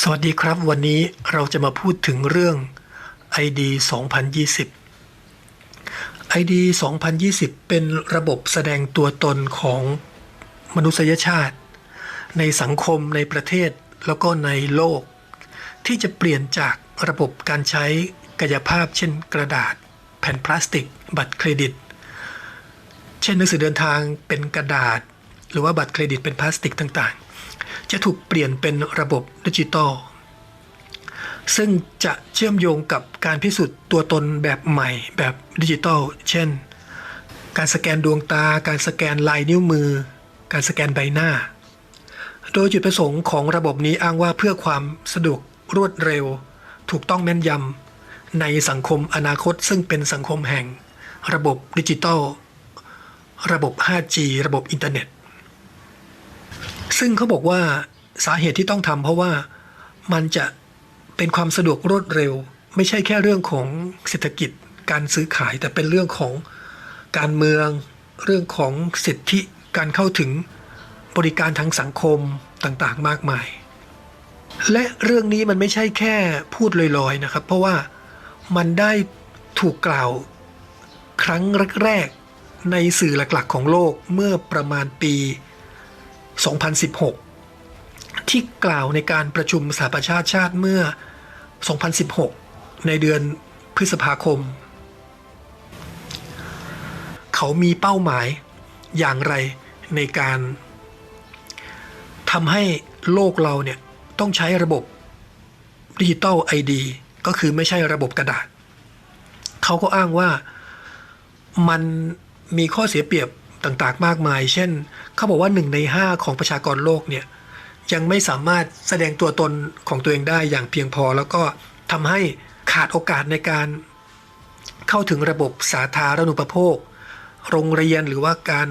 สวัสดีครับ วันนี้เราจะมาพูดถึงเรื่อง ID 2020 ID 2020 เป็นระบบแสดงตัวตนของมนุษยชาติ ในสังคมในประเทศแล้วก็ในโลก ที่จะเปลี่ยนจากระบบการใช้กายภาพ เช่นกระดาษ แผ่นพลาสติก บัตรเครดิต เช่นหนังสือเดินทางเป็นกระดาษ หรือว่าบัตรเครดิตเป็นพลาสติกต่างๆ จะถูกเปลี่ยนเป็นระบบดิจิตอลซึ่งจะเชื่อมโยงกับการพิสูจน์ตัวตนแบบใหม่แบบดิจิตอลเช่น การสแกนดวงตา การสแกนลายนิ้วมือ การสแกนใบหน้า โดยจุดประสงค์ของระบบนี้อ้างว่าเพื่อความสะดวกรวดเร็ว ถูกต้องแม่นยำในสังคมอนาคต ซึ่งเป็นสังคมแห่ง ระบบดิจิตอลระบบ 5G ระบบอินเทอร์เน็ต ซึ่งเขาบอกว่าสาเหตุที่ต้องทำเพราะว่ามันจะเป็นความสะดวกรวดเร็ว ไม่ใช่แค่เรื่องของเศรษฐกิจการซื้อขาย แต่เป็นเรื่องของการเมือง เรื่องของสิทธิการเข้าถึงบริการทางสังคมต่างๆ มากมาย และเรื่องนี้มันไม่ใช่แค่พูดลอยๆนะครับ เพราะว่ามันได้ถูกกล่าวครั้งแรกๆในสื่อหลักๆ ของโลกเมื่อประมาณปี 2016 ที่กล่าวในการประชุมสหประชาชาติเมื่อ 2016 ในเดือนพฤษภาคม เขามีเป้าหมายอย่างไรในการทำให้โลกเราเนี่ยต้องใช้ระบบดิจิตอลไอดีก็คือไม่ใช่ระบบกระดาษ เขาก็อ้างว่ามันมีข้อเสียเปรียบ ต่างๆ มากมาย เช่น เขาบอกว่าหนึ่งในห้าของประชากรโลกเนี่ยยังไม่สามารถแสดงตัวตนของตัวเองได้อย่างเพียงพอ แล้วก็ทำให้ขาดโอกาสในการเข้าถึงระบบสาธารณูปโภค โรงเรียนหรือว่าการ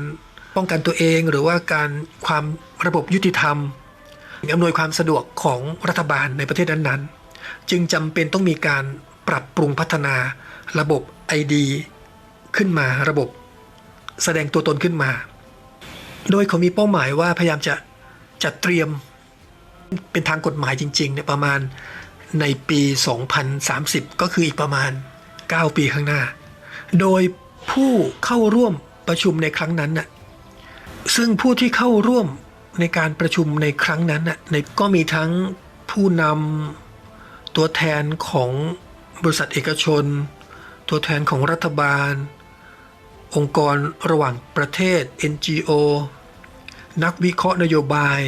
ป้องกันตัวเองหรือว่าการความระบบยุติธรรมอำนวยความสะดวกของรัฐบาลในประเทศนั้นๆ จึงจำเป็นต้องมีการปรับปรุงพัฒนาระบบ ID ขึ้นมาระบบ แสดงตัวตนขึ้นมา โดยเขามีเป้าหมายว่าพยายามจะจัดเตรียมเป็นทางกฎหมายจริงๆเนี่ยประมาณในปี 2030 ก็คืออีกประมาณ 9 ปีข้างหน้า โดยผู้เข้าร่วมประชุมในครั้งนั้นน่ะซึ่งผู้ที่เข้าร่วมในการประชุมในครั้งนั้นน่ะในก็มีทั้งผู้นำตัวแทนของบริษัทเอกชน ตัวแทนของรัฐบาล องค์กรระหว่างประเทศ NGO นักวิเคราะห์นโยบาย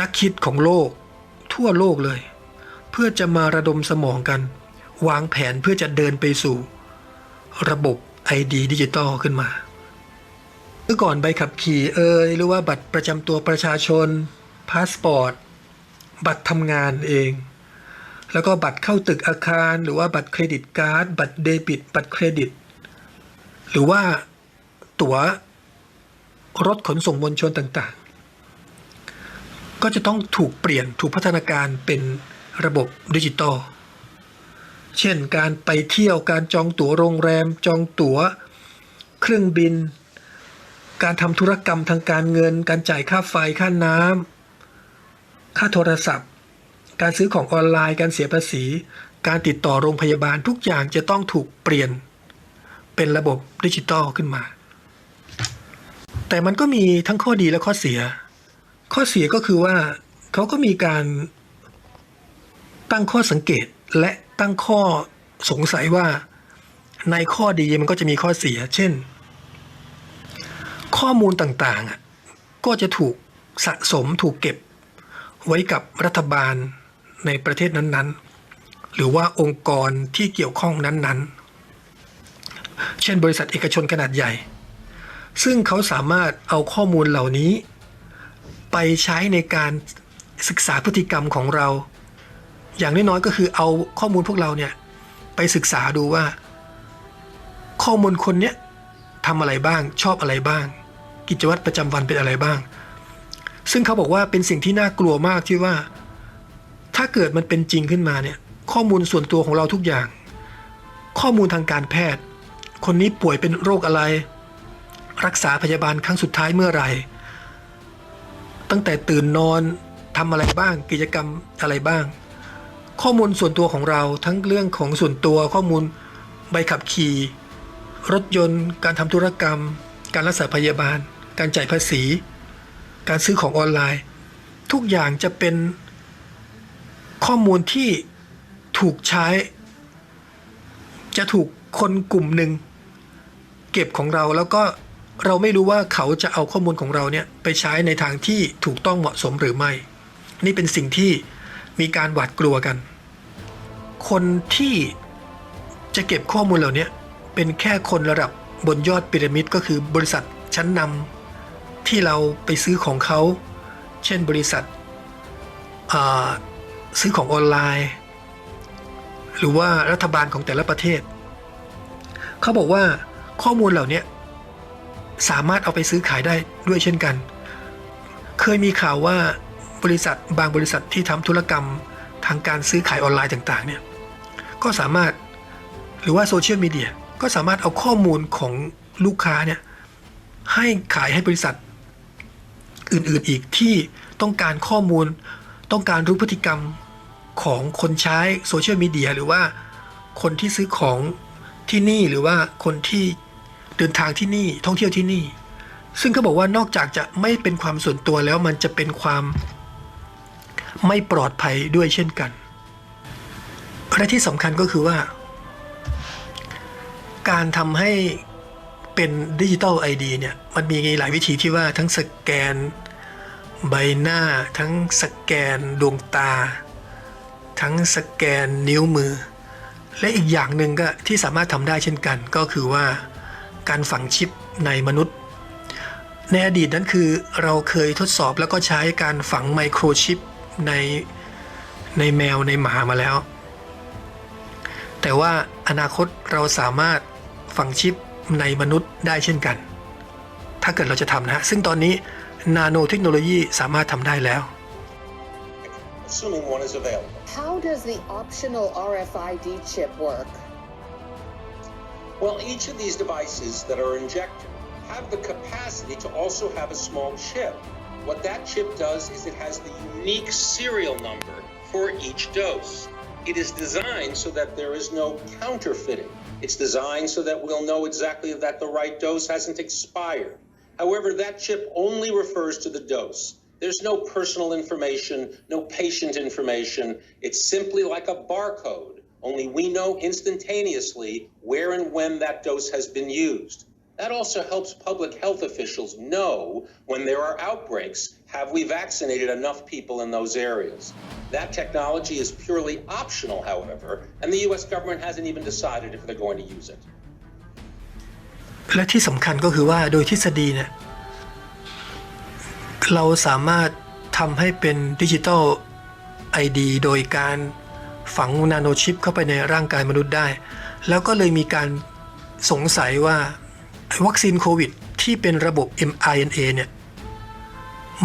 นักคิดของโลก ทั่วโลกเลย เพื่อจะมาระดมสมองกัน วางแผนเพื่อจะเดินไปสู่ ระบบ ID ดิจิตอลขึ้นมาเมื่อก่อนใบขับขี่เอยหรือว่าบัตรประจำตัวประชาชน พาสปอร์ต บัตรทำงานเอง แล้วก็บัตรเข้าตึกอาคาร หรือว่าบัตรเครดิตการ์ด บัตรเดบิต บัตรเครดิต หรือว่าตั๋วรถขนส่งมวลชนต่างๆ ก็จะต้องถูกเปลี่ยนถูกพัฒนาการเป็นระบบดิจิตอล เช่นการไปเที่ยวการจองตั๋วโรงแรม จองตั๋วเครื่องบิน การทำธุรกรรมทางการเงิน การจ่ายค่าไฟค่าน้ำค่าโทรศัพท์ การซื้อของออนไลน์ การเสียภาษี การติดต่อโรงพยาบาลทุกอย่างจะต้องถูกเปลี่ยน เป็นระบบดิจิตอลขึ้นมา แต่มันก็มีทั้งข้อดีและข้อเสีย ข้อเสียก็คือว่าเขาก็มีการตั้งข้อสังเกตและตั้งข้อสงสัยว่าในข้อดีมันก็จะมีข้อเสีย เช่น ข้อมูลต่างๆ ก็จะถูกสะสมถูกเก็บ ไว้กับรัฐบาลในประเทศนั้นๆ หรือว่าองค์กรที่เกี่ยวข้องนั้นๆ เช่นบริษัทเอกชนขนาดใหญ่ ซึ่งเขาสามารถเอาข้อมูลเหล่านี้ ไปใช้ในการศึกษาพฤติกรรมของเรา อย่างน้อยๆก็คือเอาข้อมูลพวกเราเนี่ยไปศึกษาดูว่า ข้อมูลคนเนี้ยทำอะไรบ้าง ชอบอะไรบ้าง กิจวัตรประจำวันเป็นอะไรบ้าง ซึ่งเขาบอกว่าเป็นสิ่งที่น่ากลัวมากที่ว่า ถ้าเกิดมันเป็นจริงขึ้นมาเนี่ยข้อมูลส่วนตัวของเราทุกอย่าง ข้อมูลทางการแพทย์ คนนี้ป่วยเป็นโรคอะไร รักษาพยาบาลครั้งสุดท้ายเมื่อไหร่ ตั้งแต่ตื่นนอนทำอะไรบ้างกิจกรรมอะไรบ้าง ข้อมูลส่วนตัวของเราทั้งเรื่องของส่วนตัวข้อมูลใบขับขี่ รถยนต์ การทำธุรกรรม การรักษาพยาบาล การจ่ายภาษี การซื้อของออนไลน์ ทุกอย่างจะเป็นข้อมูลที่ถูกใช้ จะถูกคนกลุ่มหนึ่ง เก็บของเราแล้วก็เราไม่รู้ว่าเขาจะเอาข้อมูลของเราเนี่ยไปใช้ในทางที่ถูกต้องเหมาะสมหรือไม่ นี่เป็นสิ่งที่มีการหวาดกลัวกัน คนที่จะเก็บข้อมูลเหล่านี้เป็นแค่คนระดับบนยอดพีระมิดก็คือบริษัทชั้นนำที่เราไปซื้อของเขา เช่นบริษัทซื้อของออนไลน์ หรือว่ารัฐบาลของแต่ละประเทศ เขาบอกว่า ข้อมูลเหล่านี้สามารถเอาไปซื้อขายได้ด้วยเช่นกัน เคยมีข่าวว่าบริษัทบางบริษัทที่ทำธุรกรรมทางการซื้อขายออนไลน์ต่างๆเนี่ยก็สามารถหรือว่าโซเชียลมีเดียก็สามารถเอาข้อมูลของลูกค้าเนี่ยให้ขายให้บริษัทอื่นๆอีกที่ต้องการข้อมูล ต้องการรู้พฤติกรรมของคนใช้โซเชียลมีเดียหรือว่าคนที่ซื้อของที่นี่หรือว่าคนที่ เดินทางที่นี่ท่องเที่ยวที่นี่ ซึ่งเขาบอกว่านอกจากจะไม่เป็นความส่วนตัวแล้วมันจะเป็นความไม่ปลอดภัยด้วยเช่นกันและที่สำคัญก็คือว่า การทำให้เป็นดิจิ t a ลไอดีเนี่ยมันมีหลายวิธีที่ว่าทั้งสแกนใบหน้า ทั้งสแกนดวงตา ทั้งสแกนนิ้วมือ และอีกอย่างหนึ่งก็ที่สามารถทำได้เช่นกันก็คือว่า การฝังชิปในมนุษย์ ในอดีตนั้นคือเราเคยทดสอบแล้วก็ใช้การฝังไมโครชิปในในแมวในหมามาแล้ว แต่ว่าอนาคตเราสามารถฝังชิปในมนุษย์ได้เช่นกัน ถ้าเกิดเราจะทำนะฮะ ซึ่งตอนนี้นาโนเทคโนโลยีสามารถทำได้แล้ว assuming one is available. How does the optional RFID chip work? Well, each of these devices that are injected have the capacity to also have a small chip. What that chip does is it has the unique serial number for each dose. It is designed so that there is no counterfeiting. It's designed so that we'll know exactly that the right dose hasn't expired. However, that chip only refers to the dose. There's no personal information, no patient information. It's simply like a barcode, only we know instantaneously where and when that dose has been used. That also helps public health officials know when there are outbreaks have we vaccinated enough people in those areas? That technology is purely optional, however, and the US government hasn't even decided if they're going to use it. และที่สำคัญก็คือว่าโดยทฤษฎีเนี่ยเราสามารถทำให้เป็นดิจิ t a ลไอดีโดยการ ฝังนาโนชิปเข้าไปในร่างกายมนุษย์ได้ แล้วก็เลยมีการสงสัยว่าวัคซีนโควิดที่เป็นระบบ mRNA เนี่ย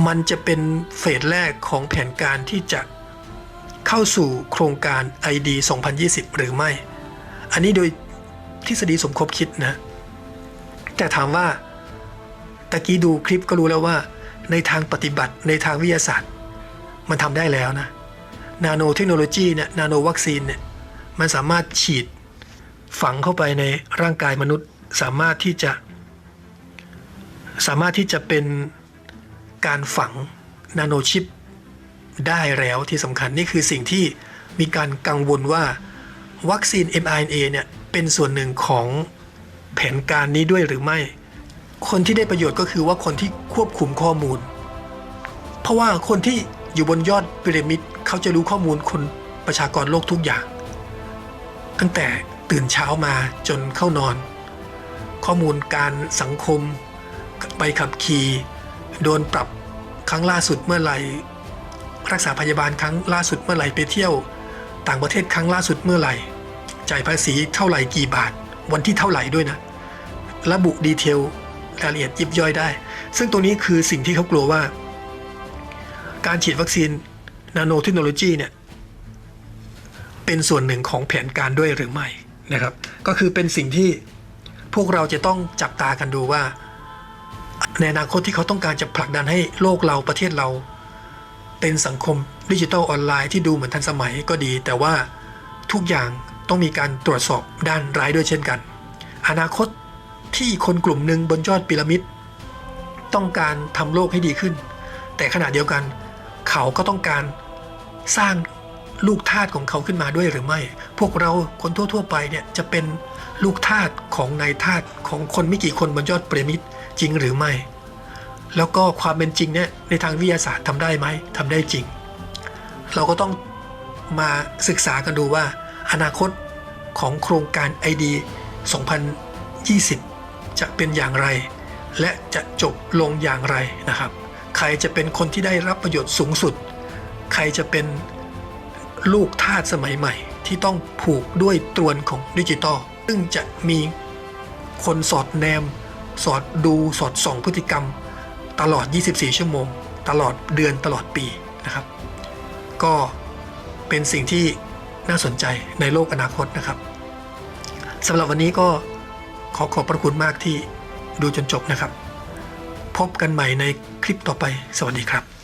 มันจะเป็นเฟสแรกของแผนการที่จะเข้าสู่โครงการ ID 2020 หรือไม่ อันนี้โดยทฤษฎีสมคบคิดนะ แต่ถามว่าตะกี้ดูคลิปก็รู้แล้วว่า ในทางปฏิบัติในทางวิทยาศาสตร์ มันทำได้แล้วนะ นาโนเทคโนโลยีเนี่ยนาโนวัคซีนเนี่ยมันสามารถฉีดฝังเข้าไปในร่างกายมนุษย์ สามารถที่จะ สามารถที่จะเป็นการฝังนาโนชิปได้แล้วที่สำคัญนี่คือสิ่งที่มีการกังวลว่าวัคซีน mRNA เนี่ยเป็นส่วนหนึ่งของแผนการนี้ด้วยหรือไม่ คนที่ได้ประโยชน์ก็คือว่าคนที่ควบคุมข้อมูล เพราะว่าคนที่อยู่บนยอดพีระมิด เขาจะรู้ข้อมูลคนประชากรโลกทุกอย่าง ตั้งแต่ตื่นเช้ามาจนเข้านอน ข้อมูลการสังคมใบขับขี่โดนปรับครั้งล่าสุดเมื่อไหร่ รักษาพยาบาลครั้งล่าสุดเมื่อไหร่ไปเที่ยว ต่างประเทศครั้งล่าสุดเมื่อไหร่ จ่ายภาษีเท่าไหร่กี่บาท วันที่เท่าไหร่ด้วยนะ ระบุดีเทลรายละเอียดยิบย่อยได้ ซึ่งตัวนี้คือสิ่งที่เขากลัวว่า การฉีดวัคซีน นาโนเทคโนโลยีเนี่ยเป็นส่วนหนึ่งของแผนการด้วยหรือไม่นะครับ ก็คือเป็นสิ่งที่พวกเราจะต้องจับตากันดูว่า ในอนาคตที่เขาต้องการจะผลักดันให้โลกเราประเทศเรา เป็นสังคมดิจิทัลออนไลน์ที่ดูเหมือนทันสมัยก็ดี แต่ว่าทุกอย่างต้องมีการตรวจสอบด้านร้ายด้วยเช่นกัน อนาคตที่คนกลุ่มหนึ่งบนยอดพีระมิดต้องการทำโลกให้ดีขึ้น แต่ขณะเดียวกัน เขาก็ต้องการ สร้างลูกทาสของเขาขึ้นมาด้วยหรือไม่ พวกเราคนทั่ว ๆ ไปเนี่ยจะเป็นลูกทาสของนายทาสของคนไม่กี่คนบนยอดพีระมิดจริงหรือไม่ แล้วก็ความเป็นจริงเนี่ยในทางวิทยาศาสตร์ทำได้ไหมทำได้จริง เราก็ต้องมาศึกษากันดูว่า อนาคตของโครงการ ID 2020 จะเป็นอย่างไร และจะจบลงอย่างไรนะครับ ใครจะเป็นคนที่ได้รับประโยชน์สูงสุด ใครจะเป็นลูกทาสสมัยใหม่ ที่ต้องผูกด้วยตรวนของดิจิตอลซึ่งจะมีคนสอดแนม สอดดูสอดส่องพฤติกรรม ตลอด 24 ชั่วโมง ตลอดเดือนตลอดปีนะครับ ก็เป็นสิ่งที่น่าสนใจในโลกอนาคตนะครับสำหรับวันนี้ก็ขอขอบพระคุณมากที่ดูจนจบนะครับ พบกันใหม่ในคลิปต่อไป สวัสดีครับ